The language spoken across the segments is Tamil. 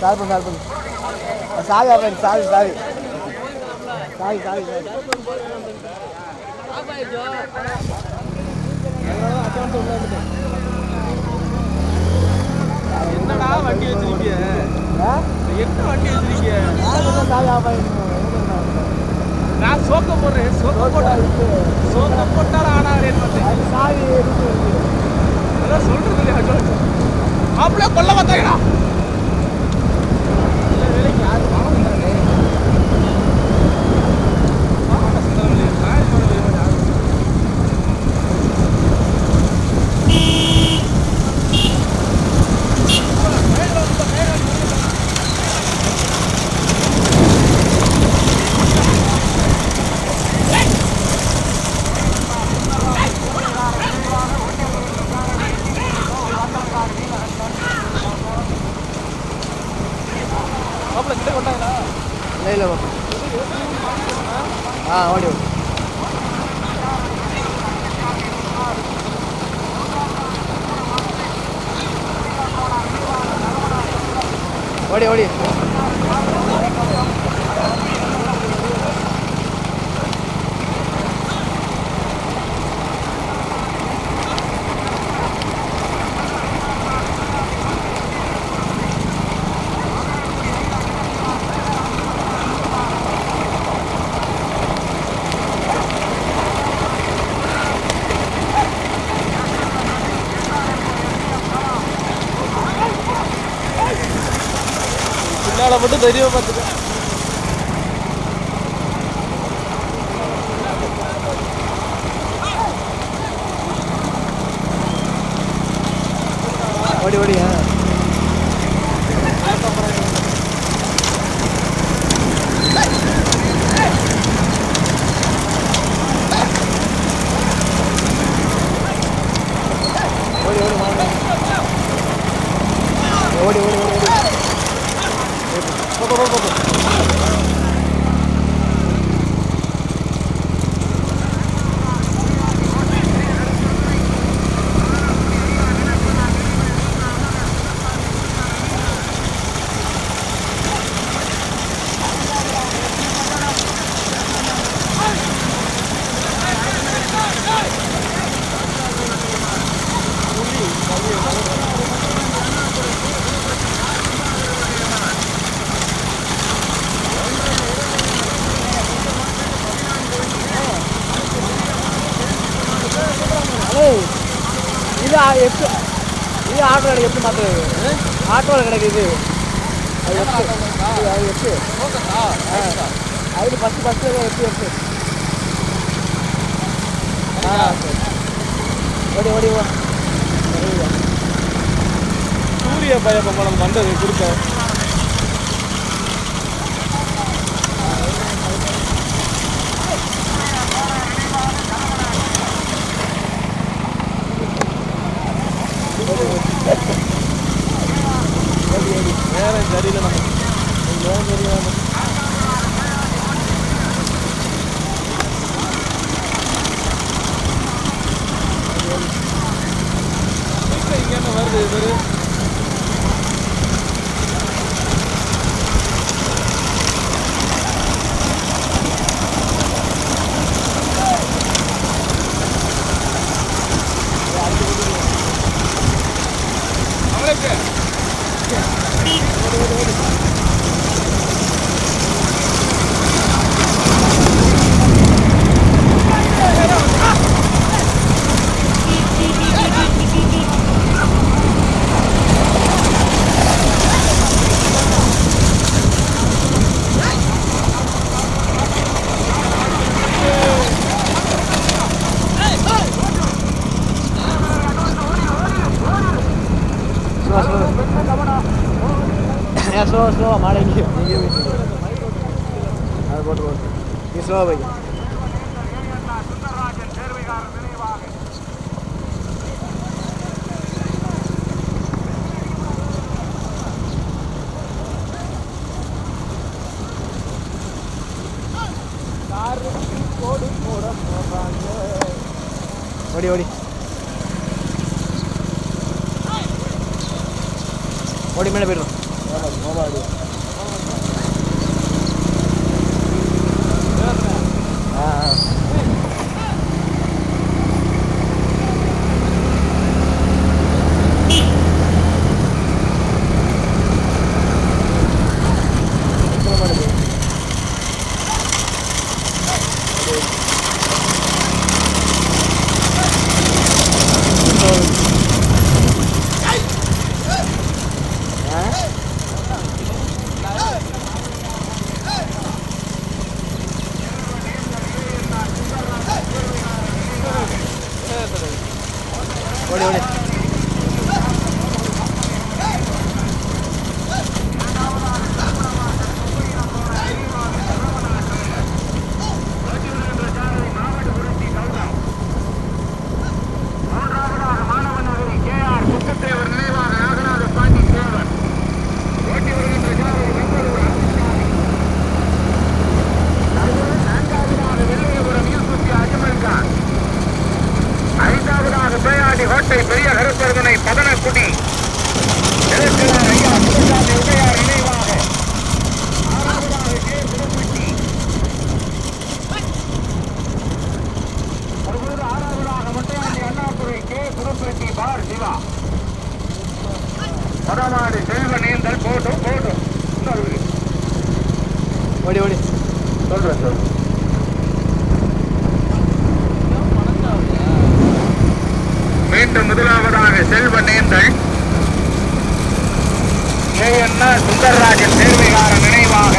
சாரி பண்ணு சாரி பண்ணு சாவி ஆஃப் சாவி சாவி சாவி சாவி என்னடா வண்டி வச்சிருக்கீங்க ஆ? என்ன வண்டி சொன்ன சாவி ஆஃப் ஆயிடுச்சு போடுறேன் சோக்க போட்டா சோக்க போட்டாலும் ஆனா பார்த்தேன் அது சாவி இருக்கு அதான் சொல்றது இல்லையா மாப்பிள்ள கொல்ல வந்தாங்கடா வேலைக்கு யாரு வாங்க மாப்பிள்ள கிட்ட கொண்டாங்களா இல்லை இல்லை பாப்பா ஆ ஓடி ஓடி ஓடி ஓடி பின்னால மட்டும் দৈরিও ஆட்டோவில் கிடைக்குது. அது எட்டு. இது அது எட்டு அது ஃபஸ்ட்டு ஃபஸ்ட்டு எட்டு எட்டு. ஆ ஓடி ஓடி வா ஓடி சூரிய பயப்பம் வந்தது கொடுக்க കാര്യമില്ല നമുക്ക്. ஓடி ஓடி. ஓடி மேலே போயிடும் ஓடி ஓடி மூன்றாவதாக மாணவன் நகரி கே ஆர் முத்துத்தேவர் நினைவாக நாகநாத பாண்டி தேவர் ஓட்டி வருகின்ற ஜாதி பெங்களூரு அருண்சாமி. நான்காவதாக வெள்ளையபுரம் யூசுப் அஜமல் கான் ஐந்தாவதாக பேயாடி கோட்டை பெரிய கருப்பருமனை பதனக்குடி எழுத்துவார் ஐயா முத்துசாமி உடையார் நினைவாக ஆறாவதாக கே புதுப்பட்டி தற்போது ஆறாவதாக மட்டையாண்டி அண்ணாதுரை கே புதுப்பட்டி பார் சிவா வடமாடு செல்வ நீந்தல் போட்டும் போட்டும் இன்னொரு ஓடி ஓடி. சொல்கிறேன் சொல்றேன் மீண்டும் முதலாவதாக செல்வ நேந்தல். ஏஎன்ன சுந்தரராஜன் சேர்வைகார நினைவாக.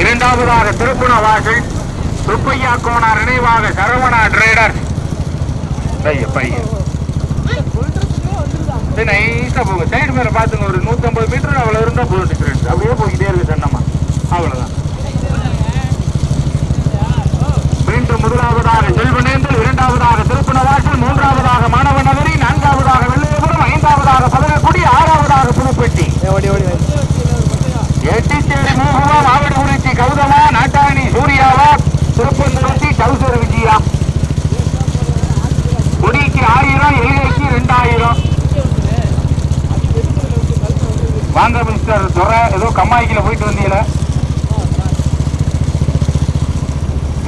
இரண்டாவதாக திருப்புணவாசல் சுப்பையா கோனார் நினைவாக சரவணா ட்ரேடர் பைய பையன். போங்க சைடு மேல பாத்துங்க ஒரு நூற்றம்பது மீட்டர் அவ்வளவு இருந்தா போட்டு அப்படியே போய்கிட்டே இருக்கு சன்னமா. அவ்வளவுதான். மீண்டும் முதலாவதாக செல்வனேந்தல் இரண்டாவதாக திருப்பணவாசல் மூன்றாவதாக மாணவ நகரி நான்காவதாக வெள்ளையபுரம் ஐந்தாவதாக பதனக்குடி ஆறாவதாக புதுப்பட்டி. எட்டிச்சேரி மூகுவா மாவடிகுறிச்சி கௌதமா நாட்டாணி சூர்யாவா திருப்பந்துருத்தி டவுசர் விஜயா. கொடிக்கு ஆயிரம் எல்கைக்கு ரெண்டாயிரம் வாங்க மிஸ்டர் துரை ஏதோ கம்மாய்க்கில போயிட்டு வந்தீங்களா.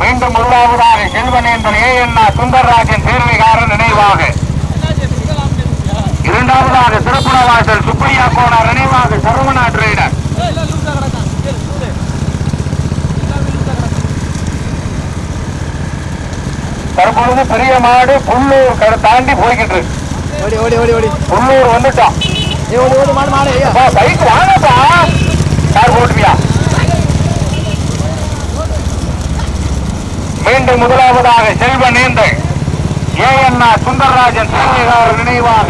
மீண்டும் முதலாவதாக செல்வனேந்தன் ஏஎன்ஆ சுந்தரராஜன் சேர்வைகாரன் நினைவாக. இரண்டாவதாக திருப்புணவாசல் சுப்பையா கோனார் நினைவாக சரவணா டிரேடர் தற்பொழுது பெரிய மாடு புல்லூர் கடை தாண்டி போய்கிட்டு இருக்கு. புல்லூர் அப்பா, பைக் வாங்கப்பா. கார் போட்டுவியா மீண்டும் முதலாவதாக செல்வ நேந்தல் ஏஎன்ஆ சுந்தரராஜன் சேவைகாரர் நினைவாக.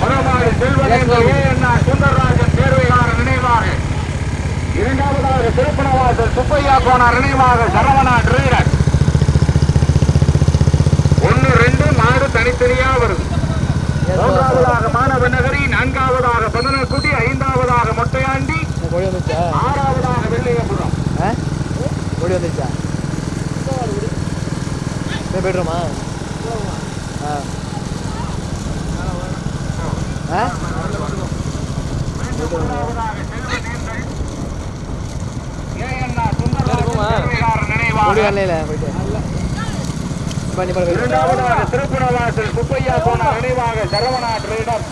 புறமாடு செல்வனேந்தல் ஏஎன்ஆ சுந்தரராஜன் சேர்வைகாரர் நினைவாக. இரண்டாவதாக திருப்பணவாசல் சுப்பையா கோனார் நினைவாக சரவணா டிரேடர் ஒன்னு ரெண்டு மாடு தனித்தனியா வருது. மூன்றாவதாக மாணவ நகரி நான்காவதாக பதனக்குடி ஐந்தாவதாக மொட்டையாண்டி ஆறாவதாக வெள்ளையபுரம். ஓடி வந்துச்சா போய் போய்ட்டுருமா? ஆ. ஆ மூன்றாவதாக செல்வநேந்தல் ஏஎன்ஆ சரி, போம்மா. சுந்தரராஜன் ஓடி நினைவாக வரல போயிட்டு பண்ணி பண்ணி இரண்டாவதாக திருப்புணவாசல் சுப்பையா போன நினைவாக சரவணா டிரேடர்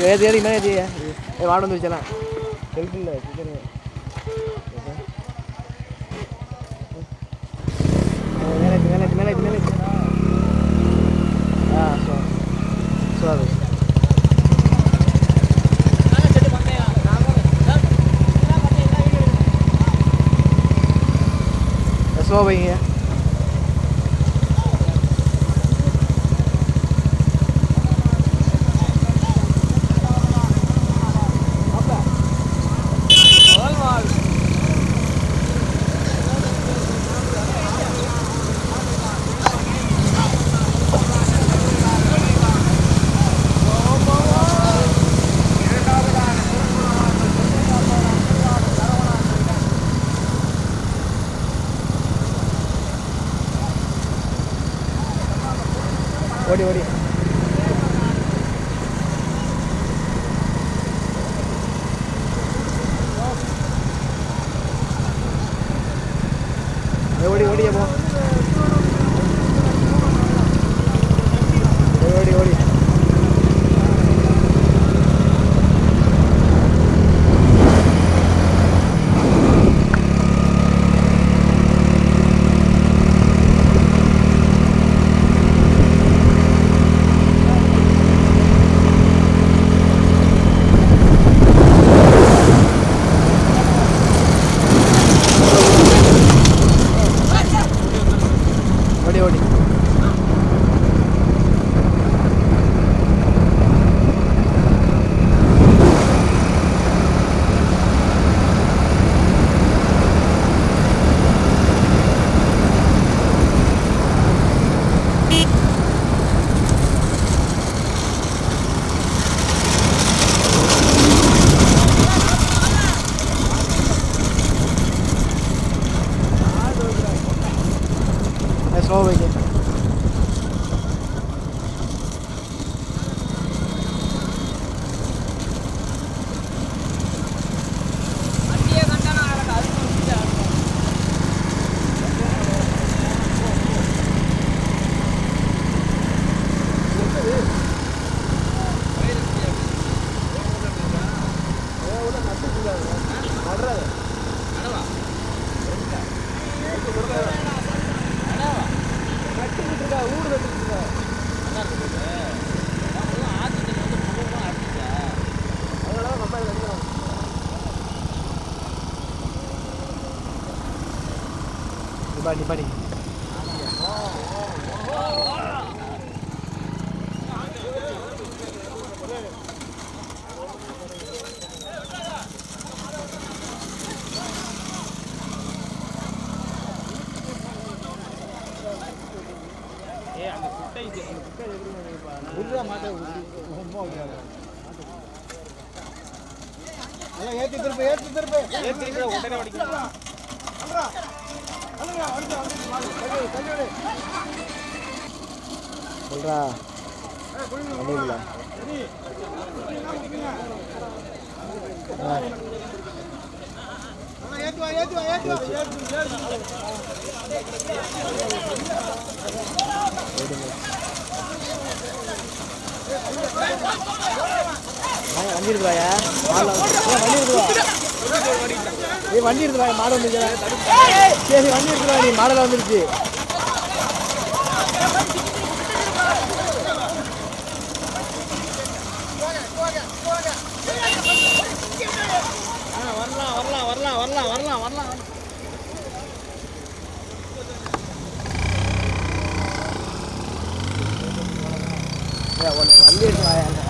ஓடி ஏது ஏறி மேலே ஏறி ஏ வாட வந்து வச்சலாம் ஹெல்ப் இல்லை சிக்கன் மேலே மேலே மேலே மேலே ஆ சோ சோ அது ஸ்லோ வைங்க ஓடி ஓடி ஏய், ஓடி ஓடி போ ஏய், ஓடி ஓடி ஓடி ஓடி ஸ்லோ வைக்க உருவா மாட்ட ஏற்றி திருப்பி ஏற்றி திருப்பி ஏத்திக்கிற உடனே அடிக்கணும் சொல்றா. அப்படிங்களா ஏற்றுவா ஏற்றுவா ஏற்றுவா ஏற்றுவா வண்டி இருக்குதா ஏய் வண்டி இருக்குதா மாடு வந்துருச்சு சரி வண்டி இருக்குதா நீ மாடல வந்துருச்சு வரலாம் வரலாம் வரலாம் வரலாம் வரலாம் வரலாம். வண்டி நான்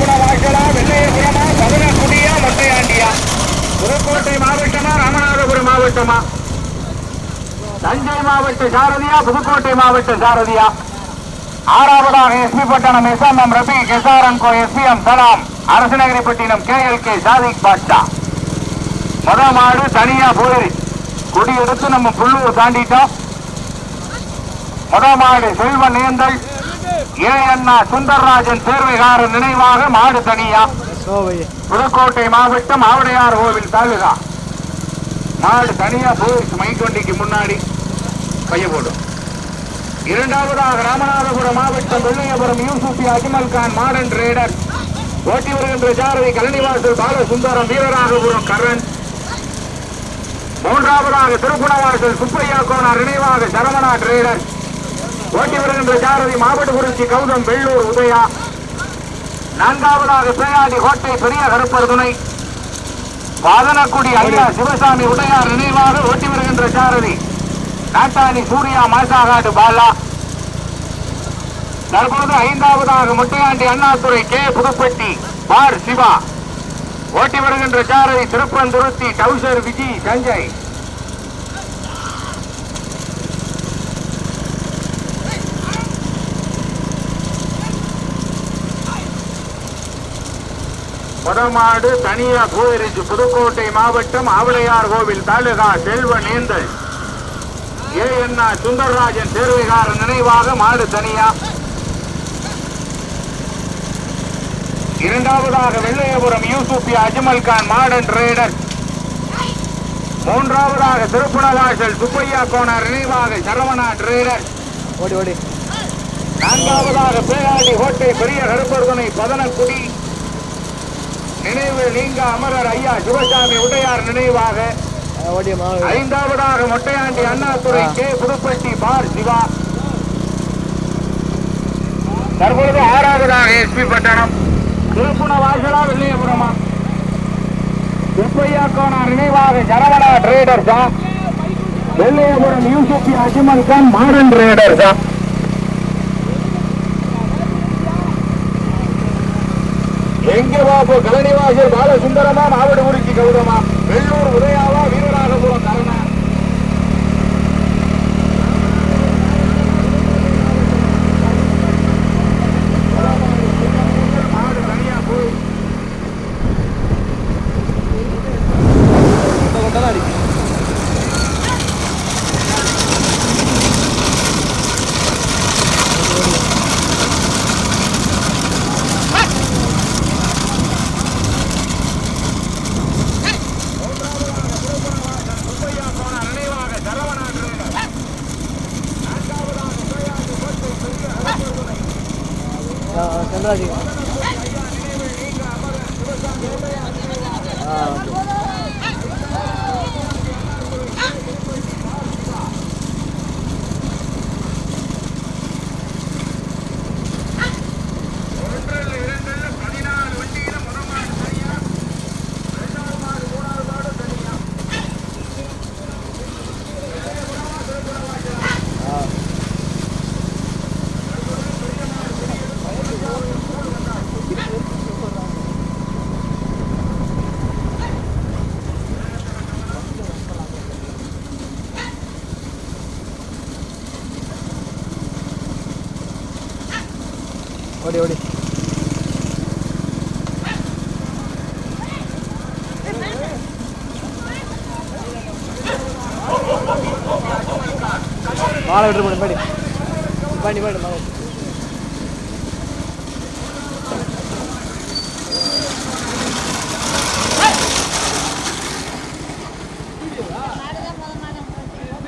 குண வாசலா வெள்ளையபுரமா பதினக்குடியா மொட்டையாண்டியா? புதுக்கோட்டை மாவட்டமா ராமநாதபுரம் மாவட்டமா? தஞ்சை மாவட்ட சாரதியா புதுக்கோட்டை மாவட்ட சாரதியா? ஆறாவதாக SP Pattanam SMM Rabi SRN SP M Salam Arasanagaripattinam K L K Sadiq Basha. மொத மாடு தனியா போயிரு கொடி எடுத்து நம்ம புல்லூர் தாண்டிட்டோம். மொத மாடு செல்வ நேந்தல் ஏ அண்ணா சுந்தரராஜன் சேர்வைகாரன் நினைவாக மாடு தனியா? புதுக்கோட்டை மாவட்டம் ஆவடையார் கோவில் தாலுகா. மாடு தனியா போயிடுச்சு மைக்கொண்டிக்கு முன்னாடி. பைய போடும். இரண்டாவதாக ராமநாதபுரம் மாவட்டம் வெள்ளையபுரம் யூசுப் அஜ்மல் கான் மாடர்ன் ரேடர் ஓட்டி வருகின்ற ஜாரதி கலனிவாசல் பாலசுந்தரம் வீரராகபுரம் கரண். மூன்றாவதாக திருப்புணவாசல் சுப்பையா கோனார் நினைவாக சரவணா ட்ரேடர். ஓட்டி வருகின்ற ஜாரதி மாவட்டபுரட்சி கௌதம் வெள்ளூர் உதயா. நான்காவதாக சேயாடி கோட்டை பெரிய கருப்பர் துணை வாதனக்குடி ஐயா சிவசாமி உதயார் நினைவாக ஓட்டி வருகின்ற சாரதி. நாட்டாணி சூர்யா மாசாகாடு பாலா. தற்போது ஐந்தாவதாக முட்டையாண்டி அண்ணாதுரை கே. புதுப்பட்டி பார் சிவா. ஓட்டி வருகின்ற சாரதி திருப்பந்துருத்தி டவுசர் விஜி சஞ்சய். கொடமாடு தனியா போயிருச்சு புதுக்கோட்டை மாவட்டம் ஆவளையார் கோவில் தாலுகா செல்வ நேந்தல். ஏ. என்ன சுந்தரராஜன் சேர்வைகாரன் நினைவாக மாடு தனியா. இரண்டாவதாக வெள்ளையபுரம் யூசுப் அஜ்மல் கான் மாடர்ன் ரேடர் மூன்றாவதாக திருப்புணவாசல் சுப்பையா கோனார் நினைவாக சரவணா ட்ரேடர். ஓடி ஓடி. நான்காவதாக பேராளி கோட்டை பெரிய கருப்பர்துணை பதனக்குடி. நினைவு நீங்க அமரர் ஐயா சிவசாமி உடையார் நினைவாக. ஐந்தாவதாக மொட்டையாண்டி அண்ணாதுரை கே. புதுப்பட்டி பார் சிவா. தற்பொழுது ஆறாவதாக எஸ்பி பட்டணம். திருப்புண வாசலா வெள்ளையபுரமா சுப்பையா கோனார் நினைவாக சரவணா தான் வெள்ளையபுரம் யூசுப் அஜ்மல் கான் மாடர்ன் ட்ரேடர் தான் பாபு கலனிவாசல் பாலசுந்தரமா மாவட்டபுரிக்கு கௌதமா வெள்ளூர் உதயாவா வீரராக வீரராகபுரம் கரணா மாடு தனியா போய் கொண்ட கொண்ட தான் அடிக்கும் சுப்பையா போன நினைவாக சரவணா டிரைவர். நான்காவதாக உதயாண்டு கோட்டை பெரிய ஹரிபுரதுரை. ஆ சந்திராஜி ஆ ஓகே ஒன்றில் இரண்டில் பதினாலு வண்டியில முதல் மாடு தனியா இரண்டாவது மாடு மூணாவது மாடு தனியா ஆ ஓடி ஓடி மாலை விட்டு போடு பாடி பாண்டி பாண்டி மாலை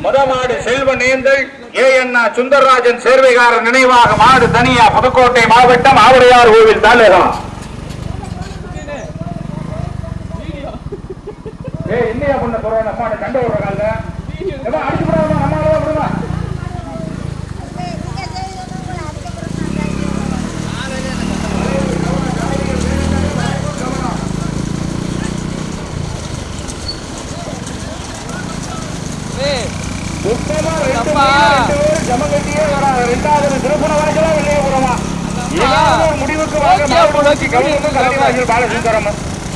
முத மாடு செல்வ நேந்தல் ஏ என் சுந்தரராஜன் சேர்வைகாரர் நினைவாக மாடு தனியா புதுக்கோட்டை மாவட்டம் ஆவடையார் கோவில் தாலுகா. ஏய் என்னையா பண்ண போறோம் நம்ம கண்ட ஒரு கால அடிச்சு போடுவோம் அம்மாவா விடுங்க ஏய், சுத்தமா ரெண்டு அப்பா. பேரும் ரெண்டு பேரும் ஜமகட்டியே வராங்க. ரெண்டாவது திருப்பண வாசலா வெள்ளையபுரமா ஏதாவது ஒரு முடிவுக்கு வாங்க ஓகே, அப்ப மாவட்டத்துக்கு கவுனுக்கும் கலைவாசல் பாலசுந்தரமும்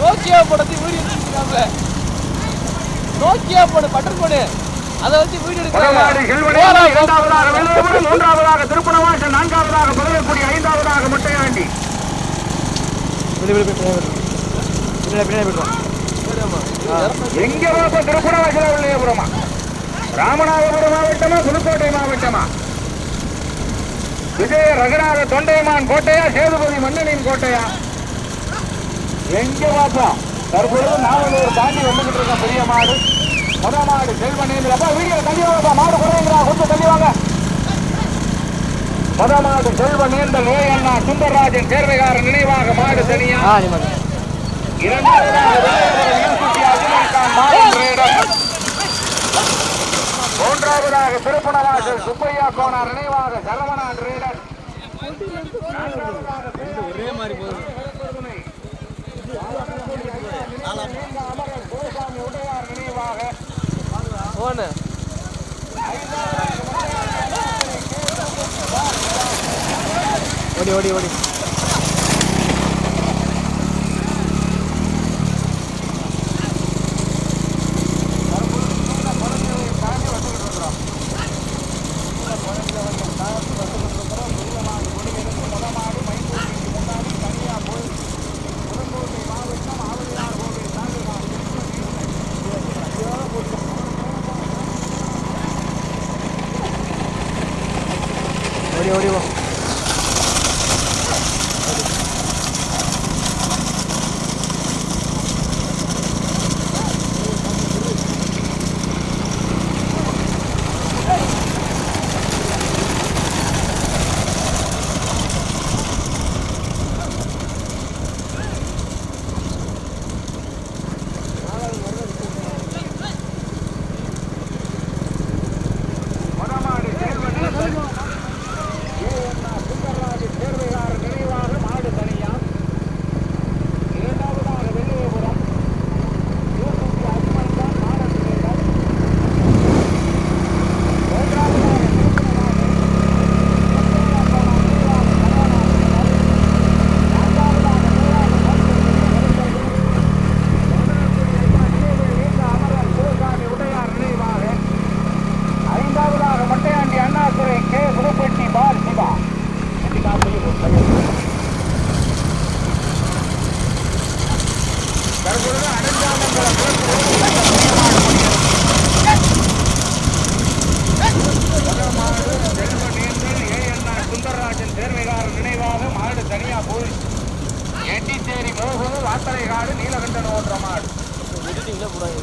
நோக்கியா படத்தை வீடியோ எடுத்துருக்காங்க நோக்கியா போடு. அதை வச்சு வீடியோ எடுக்கிறாங்க. மூன்றாவதாக திருப்பணவாசல் நான்காவதாக பதிலக்குடி ஐந்தாவதாக முட்டையாண்டி. எங்க திருப்பணவாசலா வெள்ளையபுரமா ராமநாதபுரம் மாவட்டமா புதுக்கோட்டை மாவட்டமா? விஜய ரகுநாத தொண்டைமான் கோட்டையா சேதுபதி மன்னனின் கோட்டையா? எங்க பாப்போம் தற்பொழுது நாவலூர் தாண்டி வந்துகிட்டு இருக்க பெரிய மாடு. முத மாடு செல்வனேந்திர அப்பா வீடியோ தள்ளி வாங்கப்பா மாடு குறையுங்களா? கொஞ்சம் தள்ளி வாங்க முத மாடு செல்வனேந்தல் ஏ அண்ணா சுந்தரராஜன் சேர்வைகாரன் நினைவாக மாடு தனியா? நீ மாடு மூன்றாவதாக திருப்பணவாசல் சுப்பையா கோனார் நினைவாக சரவணான் ரேடர். நான்காவதாக ஒரே மாதிரி போகுது அமரர் கோசாமி உடையார் நினைவாக. ஓடி ஓடி ஓடி ஓடி.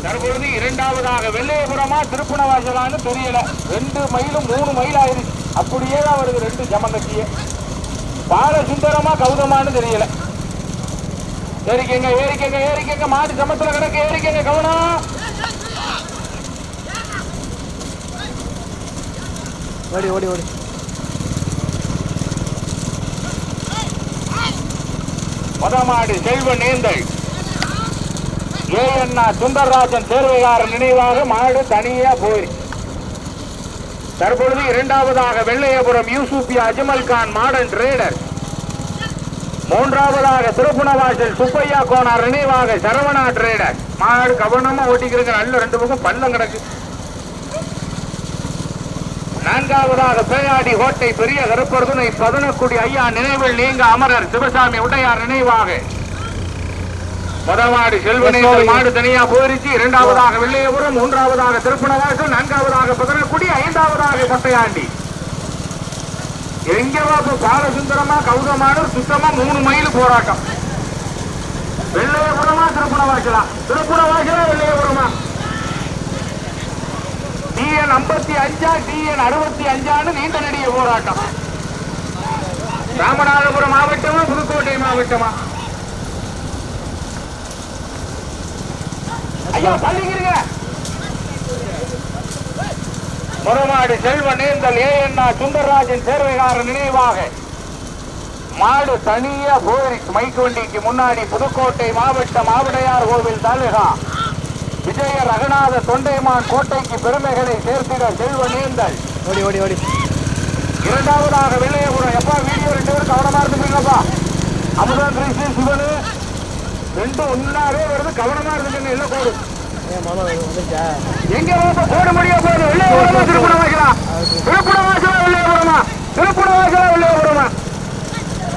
தற்பொழுது இரண்டாவதாக வெள்ளையபுரமா திருப்பணவாசலான்னு தெரியல. ரெண்டு மைலும் மூணு மைல் ஆயிருச்சு அப்படியே தான் வருது ரெண்டு ஜமங்கட்டியே. பால சுந்தரமா கௌதமான்னு தெரியல. ஏறிக்கங்க ஏறிக்கங்க ஏறிக்கங்க. மாடு சமத்துல கிடக்கு. ஏறிக்கங்க கவனம் ஓடி ஓடி ஓடி. மொதமாடு செல்வ நேந்தல். ஏஎன்ஆ சுந்தரராஜன் சேர்வைகாரன் நினைவாக மாடு தனியா போய் தற்பொழுது இரண்டாவதாக வெள்ளையபுரம் யூசுபி அஜ்மல் கான் மாடர்ன் ட்ரேடர். மூன்றாவதாக திருப்புணவாசல் சுப்பையா கோனார் நினைவாக சரவணா ட்ரேடர். மாடு கவனமா ஓட்டிக்கிறீங்க நல்ல ரெண்டு பக்கம் பள்ளம் கிடக்கு. நான்காவதாக பேயாடி கோட்டை பெரிய கருப்பர் துணை பதனக்குடி ஐயா நினைவில் நீங்க அமரர் சிவசாமி உடையார் நினைவாக. முதமாடு செல்வனேசல் மாடு தனியா போயிருச்சு இரண்டாவதாக வெள்ளையபுரம் மூன்றாவதாக திருப்பணவாசல் நான்காவதாக பதனக்குடி ஐந்தாவதாக கொட்டையாண்டி. எங்க பாப்ப பாலசுந்தரமா கௌதமாடு சுத்தமா மூணு மைல் போராட்டம். வெள்ளையபுரமா திருப்பணவாசலா திருப்பணவாசலா வெள்ளையபுரமா? டிஎன் ஐம்பத்தி அஞ்சா டிஎன் அறுபத்தி அஞ்சான்னு நீண்ட நெடிய போராட்டம். ராமநாதபுரம் மாவட்டமா புதுக்கோட்டை மாவட்டமா? தள்ளிக்கிறீங்க முறமாடு செல்வ நேர்ந்தல் ஏஎன்ஆ சுந்தரராஜன் சேர்வைகாரன் நினைவாக மாடு தனியா போரிஸ் மைக் வண்டிக்கு முன்னாடி புதுக்கோட்டை மாவட்டம் ஆவுடையார் கோவில் தாலுகா. விஜய ரகுநாத தொண்டைமான் கோட்டைக்கு பெருமைகளை சேர்த்திட செல்வ நேர்ந்தல் ஓடி ஓடி ஓடி. இரண்டாவதாக வெள்ளையபுரம். எப்பா வீடியோ ரெண்டு பேரும் கவனமா இருந்துக்கிறீங்கப்பா? அமுதன் சிவனு. ரெண்டும் ஒன்னாவே வருது கவனமா இருந்துக்கங்க எல்லாம் கோடு ஏன் மனம் வந்துச்சா எங்க போட முடிய போகுது வெள்ளையபுரமா திருப்பணம் வைக்கலாம் திருப்பணம் வாசலா? வெள்ளையபுரமா திருப்பணம் வாசலா வெள்ளையபுரமா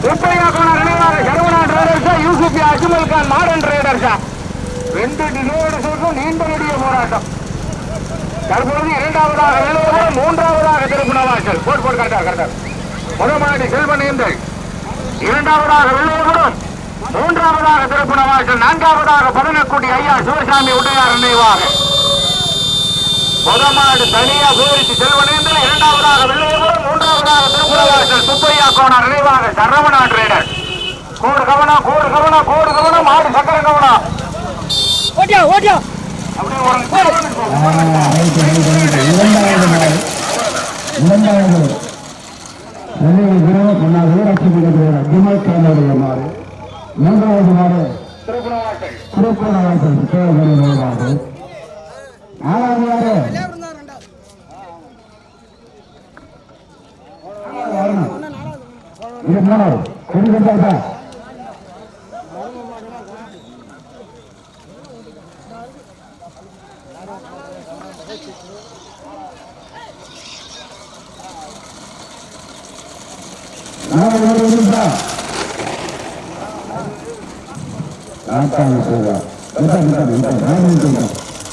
திருப்பையா கோணம் நினைவாக சரவணா டிரைடர்ஸா யூசுப் அஜ்மல் கான் மாடர்ன் டிரைடர்ஸா ரெண்டு டிரைடர்ஸுக்கும் நீண்ட நெடிய போராட்டம். தற்பொழுது இரண்டாவதாக வெள்ளையபுரம் மூன்றாவதாக திருப்பணவாசல் போட் போட் கரெக்டா கரெக்டா முதமாடி செல்வனேந்தல் இரண்டாவதாக வெள்ளையபுரம் மூன்றாவதாக திருப்பணவாசல் நான்காவதாக பதனக்குடி ஐயா சிவசாமி உடையார் நினைவாக. முதமாடு தனியா போரிச்சு செல்வனேந்தல் இரண்டாவதாக வெள்ளையபுரம் மூன்றாவதாக திருப்பணவாசல் சுப்பையா கோணம் நினைவாக சரவணா ட்ரேடர் கோடு கவனம் கோடு கவனம் கோடு கவனம் மாடு சக்கர கவனம் ஓட்டியா ஓட்டியா. அப்படியே ஒரு இரண்டாவது இரண்டாவது ஊராட்சி மன்ற அஜிமாக்கானுடைய மாறு. மூன்றாவது திருப்பணவாசல் திருப்பணவாசல் சுத்தகரி மாறு நாலாவது மாறு இது மூணாவது. கொடி கொண்டாட்டா நாலாவது மாறு வருதா ஆட்டாங்க சொல்றா விட்டா விட்டா விட்டா நாலு நிமிஷம்